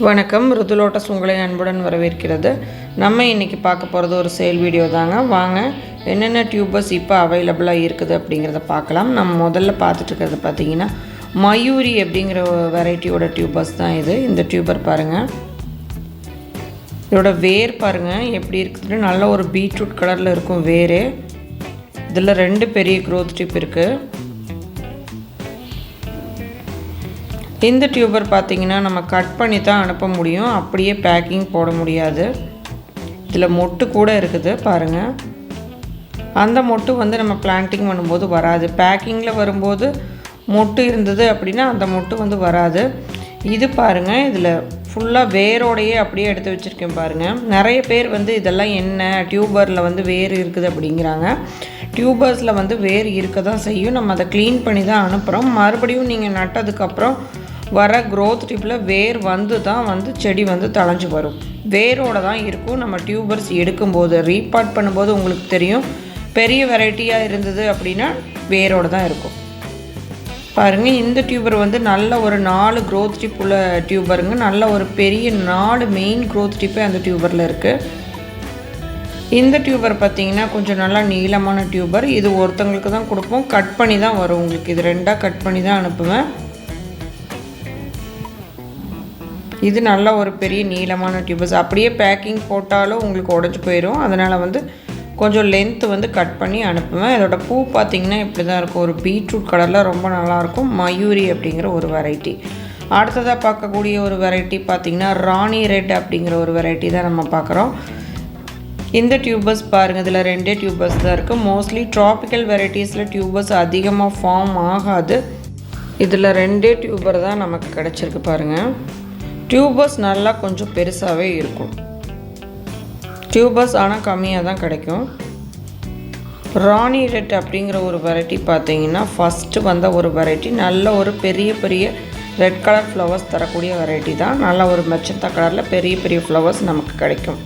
வணக்கம். ருதுலோட்டஸ் உங்களை அன்புடன் வரவேற்கிறது. நம்ம இன்றைக்கி பார்க்க போகிறது ஒரு சேல் வீடியோ தாங்க. வாங்க என்னென்ன டியூபர்ஸ் இப்போ அவைலபிளாக இருக்குது அப்படிங்கிறத பார்க்கலாம். நம்ம முதல்ல பார்த்துட்டு பார்த்திங்கன்னா பார்த்தீங்கன்னா மயூரி அப்படிங்கிற வெரைட்டியோட டியூபர்ஸ் தான் இது. இந்த டியூபர் பாருங்கள் இதோட வேர் பாருங்கள் எப்படி இருக்குதுன்னு நல்ல ஒரு பீட்ரூட் கலரில் இருக்கும் வேர். இதில் ரெண்டு பெரிய க்ரோத் டிப் இருக்குது இந்த டியூபர் பார்த்திங்கன்னா நம்ம கட் பண்ணி தான் அனுப்ப முடியும். அப்படியே பேக்கிங் போட முடியாது. இதில் மொட்டு கூட இருக்குது பாருங்கள் அந்த மொட்டு வந்து நம்ம பிளான்டிங் பண்ணும்போது வராது. பேக்கிங்கில் வரும்போது மொட்டு இருந்தது அப்படின்னா அந்த மொட்டு வந்து வராது. இது பாருங்கள் இதில் ஃபுல்லாக வேரோடையே அப்படியே எடுத்து வச்சுருக்கேன் பாருங்கள் நிறைய பேர் வந்து இதெல்லாம் என்ன டியூபரில் வந்து வேர் இருக்குது அப்படிங்கிறாங்க. டியூபர்ஸில் வந்து வேர் இருக்க தான் செய்யும். நம்ம அதை க்ளீன் பண்ணி தான் அனுப்புகிறோம் மறுபடியும் நீங்கள் நட்டதுக்கப்புறம் வர க்ரோத் டிப்பில் வேர் வந்து தான் வந்து செடி வந்து தழைஞ்சு வரும். வேரோடு தான் இருக்கும். நம்ம டியூபர்ஸ் எடுக்கும்போது ரீபார்ட் பண்ணும்போது உங்களுக்கு தெரியும். பெரிய வெரைட்டியாக இருந்தது அப்படின்னா வேரோடு தான் இருக்கும். பாருங்கள் இந்த டியூபர் வந்து நல்ல ஒரு நாலு க்ரோத் டிப் உள்ள டியூபருங்க நல்ல ஒரு பெரிய நாலு மெயின் க்ரோத் டிப்பே அந்த டியூபரில் இருக்குது இந்த டியூபர் பார்த்தீங்கன்னா கொஞ்சம் நல்லா நீளமான டியூபர் இது ஒருத்தங்களுக்கு தான் கொடுப்போம். கட் பண்ணி தான் வரும் உங்களுக்கு. இது ரெண்டாக கட் பண்ணி தான் அனுப்புவேன். இது நல்ல ஒரு பெரிய நீளமான டியூபஸ். அப்படியே பேக்கிங் போட்டாலும் உங்களுக்கு உடஞ்சி போயிடும் அதனால் வந்து கொஞ்சம் லென்த்து வந்து கட் பண்ணி அனுப்புவேன் இதோட பூ பார்த்திங்கன்னா இப்படி தான் இருக்கும். ஒரு பீட்ரூட் கலரில் ரொம்ப நல்லாயிருக்கும் மயூரி அப்படிங்கிற ஒரு வெரைட்டி அடுத்ததாக பார்க்கக்கூடிய ஒரு வெரைட்டி பார்த்திங்கன்னா ராணி ரெட் அப்படிங்கிற ஒரு வெரைட்டி தான் நம்ம பார்க்குறோம் இந்த டியூபர்ஸ் பாருங்கள் இதில் ரெண்டே டியூபர்ஸ் தான் இருக்குது மோஸ்ட்லி ட்ராபிக்கல் வெரைட்டிஸில் டியூபர்ஸ் அதிகமாக ஃபார்ம் ஆகாது. இதில் ரெண்டே டியூபர் தான் நமக்கு கிடச்சிருக்கு பாருங்கள் டியூபஸ் நல்லா கொஞ்சம் பெருசாகவே இருக்கும். டியூபஸ் ஆனால் கம்மியாக தான் கிடைக்கும். ராணி ரெட் அப்படிங்கிற ஒரு வெரைட்டி பார்த்தீங்கன்னா ஃபஸ்ட்டு வந்த ஒரு வெரைட்டி நல்ல ஒரு பெரிய பெரிய ரெட் கலர் ஃப்ளவர்ஸ் தரக்கூடிய வெரைட்டி தான். நல்ல ஒரு மெச்சந்தா கலரில் பெரிய பெரிய ஃப்ளவர்ஸ் நமக்கு கிடைக்கும்.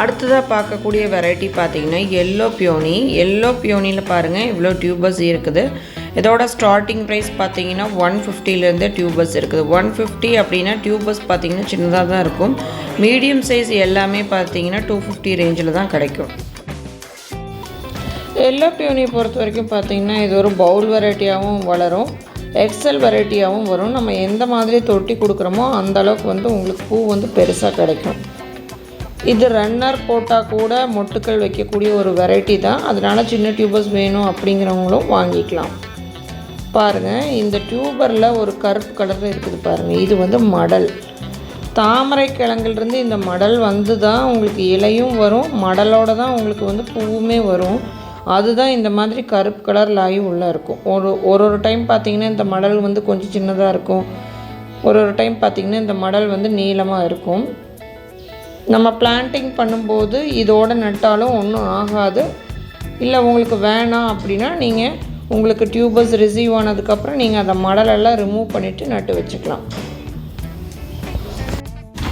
அடுத்ததாக பார்க்கக்கூடிய வெரைட்டி பார்த்திங்கன்னா எல்லோ பியோனி எல்லோ பியோனியில் பாருங்கள் இவ்வளோ டியூபஸ் இருக்குது. இதோட ஸ்டார்டிங் ப்ரைஸ் பார்த்தீங்கன்னா ஒன் ஃபிஃப்ட்டிலேருந்து டியூப் பஸ் இருக்குது. ஒன் ஃபிஃப்டி அப்படின்னா டியூப் பஸ் பார்த்தீங்கன்னா சின்னதாக தான் இருக்கும். மீடியம் சைஸ் எல்லாமே பார்த்தீங்கன்னா டூ ஃபிஃப்டி ரேஞ்சில் தான் கிடைக்கும். எல்லோ பியூனியை பொறுத்த வரைக்கும் பார்த்தீங்கன்னா இது ஒரு பவுல் வெரைட்டியாகவும் வளரும். எக்ஸல் வெரைட்டியாகவும் வரும். நம்ம எந்த மாதிரி தொட்டி கொடுக்குறோமோ அந்த அளவுக்கு வந்து உங்களுக்கு பூ வந்து பெருசாக கிடைக்கும். இது ரன்னர் போட்டால் கூட மொட்டுக்கள் வைக்கக்கூடிய ஒரு வெரைட்டி தான். அதனால் சின்ன டியூபர்ஸ் வேணும் அப்படிங்கிறவங்களும் வாங்கிக்கலாம். பாருங்கள் இந்த டியூபரில் ஒரு கருப்பு கலரில் இருக்குது பாருங்கள் இது வந்து மடல். தாமரை கிழங்குலேருந்து இந்த மடல் வந்து தான் உங்களுக்கு இலையும் வரும் மடலோடு தான் உங்களுக்கு வந்து பூவுமே வரும். அதுதான் இந்த மாதிரி கருப்பு கலர் லாய் உள்ளே இருக்கும். ஒரு ஒரு ஒரு டைம் பார்த்திங்கன்னா இந்த மடல் வந்து கொஞ்சம் சின்னதாக இருக்கும். ஒரு ஒரு டைம் பார்த்திங்கன்னா இந்த மடல் வந்து நீளமாக இருக்கும். நம்ம பிளான்டிங் பண்ணும்போது இதோடு நட்டாலும் ஒன்றும் ஆகாது. இல்லை உங்களுக்கு வேணாம் அப்படின்னா நீங்கள் உங்களுக்கு டியூபர்ஸ் ரிசீவ் ஆனதுக்கப்புறம் நீங்கள் அதை மடலெல்லாம் ரிமூவ் பண்ணிவிட்டு நட்டு வச்சுக்கலாம்.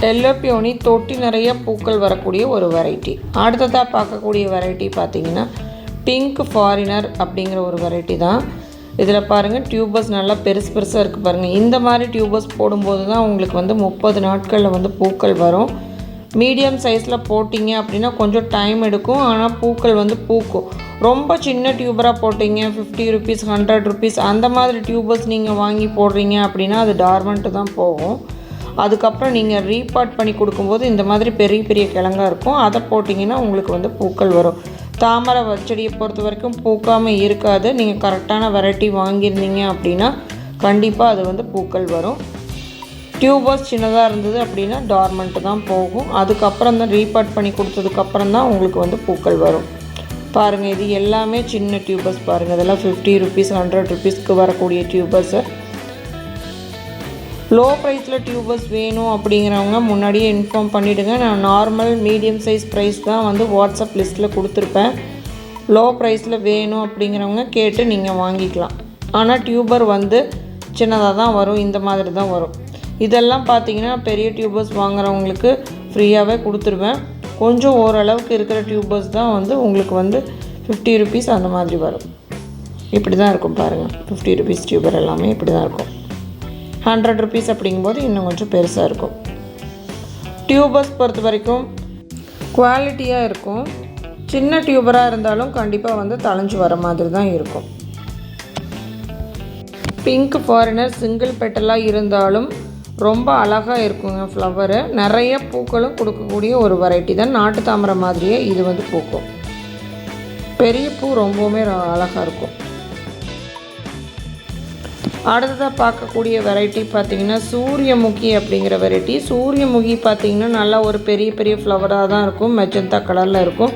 டெல்லோ பியோனி தொட்டி நிறைய பூக்கள் வரக்கூடிய ஒரு வெரைட்டி அடுத்ததாக பார்க்கக்கூடிய வெரைட்டி பார்த்தீங்கன்னா பிங்க் ஃபாரினர் அப்படிங்கிற ஒரு வெரைட்டி தான். இதில் பாருங்கள் டியூபர்ஸ் நல்லா பெருசு பெருசாக இருக்குது பாருங்கள் இந்த மாதிரி டியூபர்ஸ் போடும்போது தான் உங்களுக்கு வந்து முப்பது நாட்களில் வந்து பூக்கள் வரும். மீடியம் சைஸில் போட்டிங்க அப்படின்னா கொஞ்சம் டைம் எடுக்கும். ஆனால் பூக்கள் வந்து பூக்கும். ரொம்ப சின்ன டியூபராக போட்டிங்க ஃபிஃப்டி ருபீஸ் ஹண்ட்ரட் ருபீஸ் அந்த மாதிரி டியூபர்ஸ் நீங்கள் வாங்கி போடுறீங்க அப்படின்னா அது டார்மெண்ட்டு தான் போகும். அதுக்கப்புறம் நீங்கள் ரீபார்ட் பண்ணி கொடுக்கும்போது இந்த மாதிரி பெரிய பெரிய கிழங்கா இருக்கும். அதை போட்டிங்கன்னா உங்களுக்கு வந்து பூக்கள் வரும். தாமரை வச்செடியை பொறுத்த வரைக்கும் பூக்காமல் இருக்காது. நீங்கள் கரெக்டான வெரைட்டி வாங்கியிருந்தீங்க அப்படின்னா கண்டிப்பாக அது வந்து பூக்கள் வரும். டியூபர்ஸ் சின்னதாக இருந்தது அப்படின்னா டார்மெண்ட்டு தான் போகும். அதுக்கப்புறம் தான் ரீபார்ட் பண்ணி கொடுத்ததுக்கப்புறம் தான் உங்களுக்கு வந்து பூக்கள் வரும். பாருங்கள் இது எல்லாமே சின்ன டியூபர்ஸ் பாருங்கள் இதெல்லாம் ஃபிஃப்டி ருபீஸ் ஹண்ட்ரட் ருபீஸ்க்கு வரக்கூடிய டியூபர்ஸு லோ ப்ரைஸில் டியூபர்ஸ் வேணும் அப்படிங்கிறவங்க முன்னாடியே இன்ஃபார்ம் பண்ணிவிடுங்க நான் நார்மல் மீடியம் சைஸ் ப்ரைஸ் தான் வந்து வாட்ஸ்அப் லிஸ்ட்டில் கொடுத்துருப்பேன். லோ ப்ரைஸில் வேணும் அப்படிங்கிறவங்க கேட்டு நீங்கள் வாங்கிக்கலாம். ஆனால் டியூபர் வந்து சின்னதாக தான் வரும் இந்த மாதிரி தான் வரும். இதெல்லாம் பார்த்தீங்கன்னா பெரிய டியூபர்ஸ் வாங்குறவங்களுக்கு ஃப்ரீயாகவே கொடுத்துருவேன். கொஞ்சம் ஓரளவுக்கு இருக்கிற டியூபர்ஸ் தான் வந்து உங்களுக்கு வந்து ஃபிஃப்டி ருபீஸ் அந்த மாதிரி வரும். இப்படி தான் இருக்கும் பாருங்கள் ஃபிஃப்டி ருபீஸ் டியூபர் எல்லாமே இப்படி தான் இருக்கும். ஹண்ட்ரட் ருபீஸ் அப்படிங்கும்போது இன்னும் கொஞ்சம் பெருசாக இருக்கும். டியூபர்ஸ் பொறுத்த வரைக்கும் குவாலிட்டியாக இருக்கும். சின்ன டியூபராக இருந்தாலும் கண்டிப்பாக வந்து தளைஞ்சு வர மாதிரி தான் இருக்கும் பிங்க் ஃபாரினர் சிங்கிள் பெட்டலாக இருந்தாலும் ரொம்ப அழகாக இருக்குங்க ஃப்ளவரு நிறைய பூக்களும் கொடுக்கக்கூடிய ஒரு வெரைட்டி தான். நாட்டு தாமரை மாதிரியே இது வந்து பூக்கும். பெரிய பூ ரொம்பவுமே அழகாக இருக்கும். அடுத்ததாக பார்க்கக்கூடிய வெரைட்டி பார்த்திங்கன்னா சூரியமுகி அப்படிங்கிற வெரைட்டி சூரியமுகி பார்த்திங்கன்னா நல்லா ஒரு பெரிய பெரிய ஃப்ளவராக தான் இருக்கும். மெஜந்தா கலரில் இருக்கும்.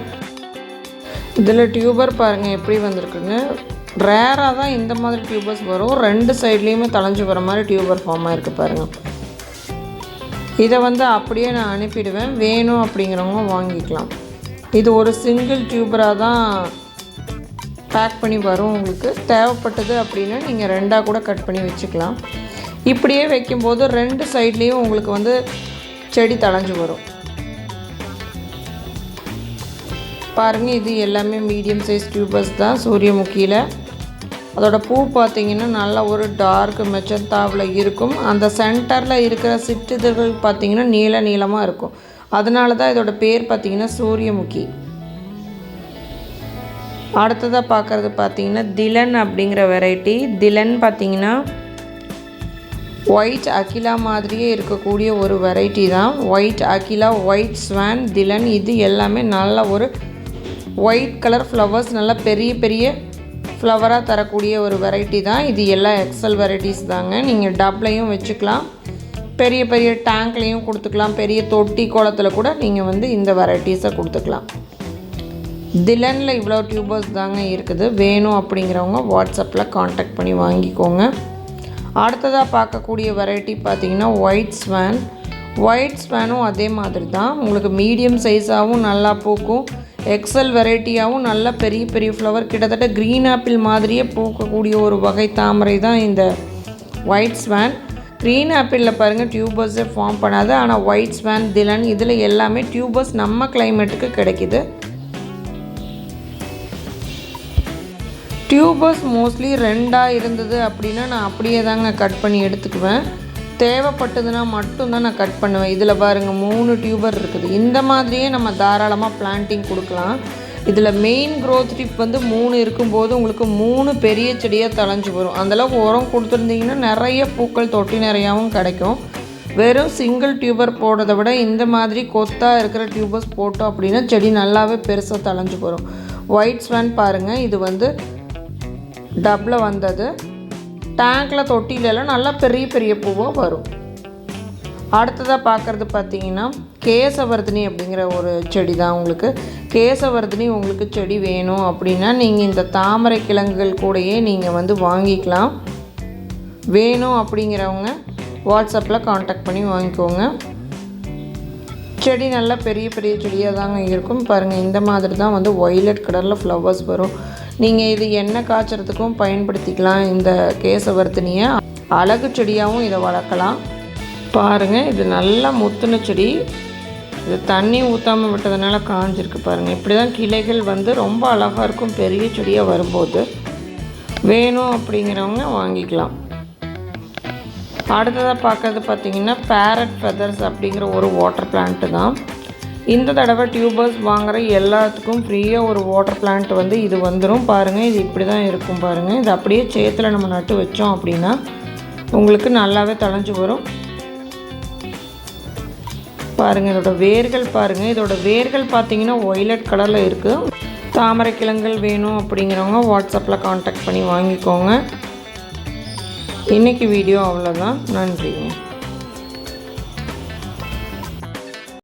இதில் டியூபர் பாருங்கள் எப்படி வந்திருக்குங்க ரேராக தான் இந்த மாதிரி டியூபர்ஸ் வரும். ரெண்டு சைட்லேயுமே தலைஞ்சு வர மாதிரி டியூபர் ஃபார்மாக இருக்குது பாருங்கள் இதை வந்து அப்படியே நான் அனுப்பிடுவேன். வேணும் அப்படிங்கிறவங்க வாங்கிக்கலாம். இது ஒரு சிங்கிள் டியூபராக தான் பேக் பண்ணி வரும் உங்களுக்கு. தேவைப்பட்டது அப்படின்னா நீங்கள் ரெண்டாக கூட கட் பண்ணி வச்சுக்கலாம். இப்படியே வைக்கும்போது ரெண்டு சைட்லேயும் உங்களுக்கு வந்து செடி தளைஞ்சு வரும். பாருங்கள் இது எல்லாமே மீடியம் சைஸ் டியூபர்ஸ் தான். சூரியமுக்கியில். அதோட பூ பார்த்திங்கன்னா நல்லா ஒரு டார்க் மெச்சந்தாவில் இருக்கும். அந்த சென்டரில் இருக்கிற சிற்றிதழ்கள் பார்த்திங்கன்னா நீள நீளமாக இருக்கும். அதனால தான் இதோட பேர் பார்த்திங்கன்னா சூரியமுகி. அடுத்ததாக பார்க்குறது பார்த்திங்கன்னா திலன் அப்படிங்கிற வெரைட்டி திலன் பார்த்திங்கன்னா ஒயிட் அகிலா மாதிரியே இருக்கக்கூடிய ஒரு வெரைட்டி தான். ஒயிட் அகிலா ஒயிட் ஸ்வான் திலன் இது எல்லாமே நல்ல ஒரு ஒயிட் கலர் ஃப்ளவர்ஸ் நல்லா பெரிய பெரிய ஃப்ளவராக தரக்கூடிய ஒரு வெரைட்டி தான். இது எல்லா எக்ஸல் வெரைட்டிஸ் தாங்க. நீங்கள் டப்லையும் வச்சுக்கலாம். பெரிய பெரிய டேங்க்லேயும் கொடுத்துக்கலாம். பெரிய தொட்டி குளத்தில் கூட நீங்கள் வந்து இந்த வெரைட்டிஸை கொடுத்துக்கலாம். திலனில் இவ்வளோ டியூபர்ஸ் தாங்க இருக்குது. வேணும் அப்படிங்கிறவங்க வாட்ஸ்அப்பில் காண்டாக்ட் பண்ணி வாங்கிக்கோங்க. அடுத்ததாக பார்க்கக்கூடிய வெரைட்டி பார்த்திங்கன்னா ஒயிட் ஸ்வேன் ஒயிட் ஸ்வேனும் அதே மாதிரி தான். உங்களுக்கு மீடியம் சைஸாகவும் நல்லா பூக்கும். எக்ஸல் வெரைட்டியாகவும் நல்ல பெரிய பெரிய ஃப்ளவர் கிட்டத்தட்ட க்ரீன் ஆப்பிள் மாதிரியே பூக்கக்கூடிய ஒரு வகை தாமரை தான் இந்த ஒயிட் ஸ்வேன் க்ரீன் ஆப்பிளில் பாருங்கள் டியூபர்ஸே ஃபார்ம் பண்ணாது ஆனால் ஒயிட் ஸ்வேன் திலன் இதில் எல்லாமே டியூபர்ஸ் நம்ம கிளைமேட்டுக்கு கிடைக்கிது. டியூபர்ஸ் மோஸ்ட்லி ரெண்டாக இருந்தது அப்படின்னா நான் அப்படியே தாங்க கட் பண்ணி எடுத்துக்குவேன். தேவைப்பட்டதுன்னா மட்டும்தான் நான் கட் பண்ணுவேன். இதில் பாருங்கள் மூணு டியூபர் இருக்குது. இந்த மாதிரியே நம்ம தாராளமாக பிளான்டிங் கொடுக்கலாம். இதில் மெயின் க்ரோத் டிப் வந்து மூணு இருக்கும்போது உங்களுக்கு மூணு பெரிய செடியாக தலைஞ்சு வரும். அந்தளவுக்கு உரம் கொடுத்துருந்தீங்கன்னா நிறைய பூக்கள் தொட்டி நிறையாவும் கிடைக்கும். வெறும் சிங்கிள் டியூபர் போடுறதை விட இந்த மாதிரி கொத்தாக இருக்கிற டியூபர்ஸ் போட்டோம் அப்படின்னா செடி நல்லாவே பெருசாக தலைஞ்சு வரும். ஒயிட் ஸ்வான் பாருங்கள் இது வந்து டப்பில் வந்தது. டேங்கில் தொட்டிலெல்லாம் நல்லா பெரிய பெரிய பூவாக வரும். அடுத்ததாக பார்க்குறது பார்த்தீங்கன்னா கேசவர்தினி அப்படிங்கிற ஒரு செடி தான் உங்களுக்கு. கேசவர்தினி உங்களுக்கு செடி வேணும் அப்படின்னா நீங்கள் இந்த தாமரை கிழங்குகள் கூடயே நீங்கள் வந்து வாங்கிக்கலாம். வேணும் அப்படிங்கிறவங்க வாட்ஸ்அப்பில் காண்டாக்ட் பண்ணி வாங்கிக்கோங்க. செடி நல்லா பெரிய பெரிய செடியாக தாங்க இருக்கும். பாருங்கள் இந்த மாதிரி தான் வந்து ஒய்லட் கலரில் ஃப்ளவர்ஸ் வரும். நீங்கள் இது எண்ணெய் காய்ச்சறதுக்கும் பயன்படுத்திக்கலாம் இந்த கேசவர்த்தினியை அழகு செடியாகவும் இதை வளர்க்கலாம். பாருங்கள் இது நல்லா முத்துன செடி. இது தண்ணி ஊற்றாமல் விட்டதுனால காஞ்சிருக்கு பாருங்கள் இப்படி தான் கிளைகள் வந்து ரொம்ப அழகாக இருக்கும் பெரிய செடியாக வரும்போது. வேணும் அப்படிங்கிறவங்க வாங்கிக்கலாம். அடுத்ததாக பார்க்கறது பார்த்திங்கன்னா பேரட் ஃபெதர்ஸ் அப்படிங்கிற ஒரு வாட்டர் பிளான்ட்டு தான். இந்த தடவை டியூபர்ஸ் வாங்குகிற எல்லாத்துக்கும் ஃப்ரீயாக ஒரு வாட்டர் பிளான்ட் வந்து இது வந்துடும் பாருங்கள் இது இப்படி தான் இருக்கும் பாருங்கள் இது அப்படியே சேத்தில் நம்ம நட்டு வச்சோம் அப்படின்னா உங்களுக்கு நல்லாவே தளைஞ்சு வரும். பாருங்கள் இதோட வேர்கள் பாருங்கள் இதோட வேர்கள் பார்த்தீங்கன்னா ஒய்லட் கலரில் இருக்குது தாமரை கிழங்குகள் வேணும் அப்படிங்கிறவங்க வாட்ஸ்அப்பில் காண்டாக்ட் பண்ணி வாங்கிக்கோங்க. இன்றைக்கி வீடியோ அவ்வளோதான் நன்றிங்க.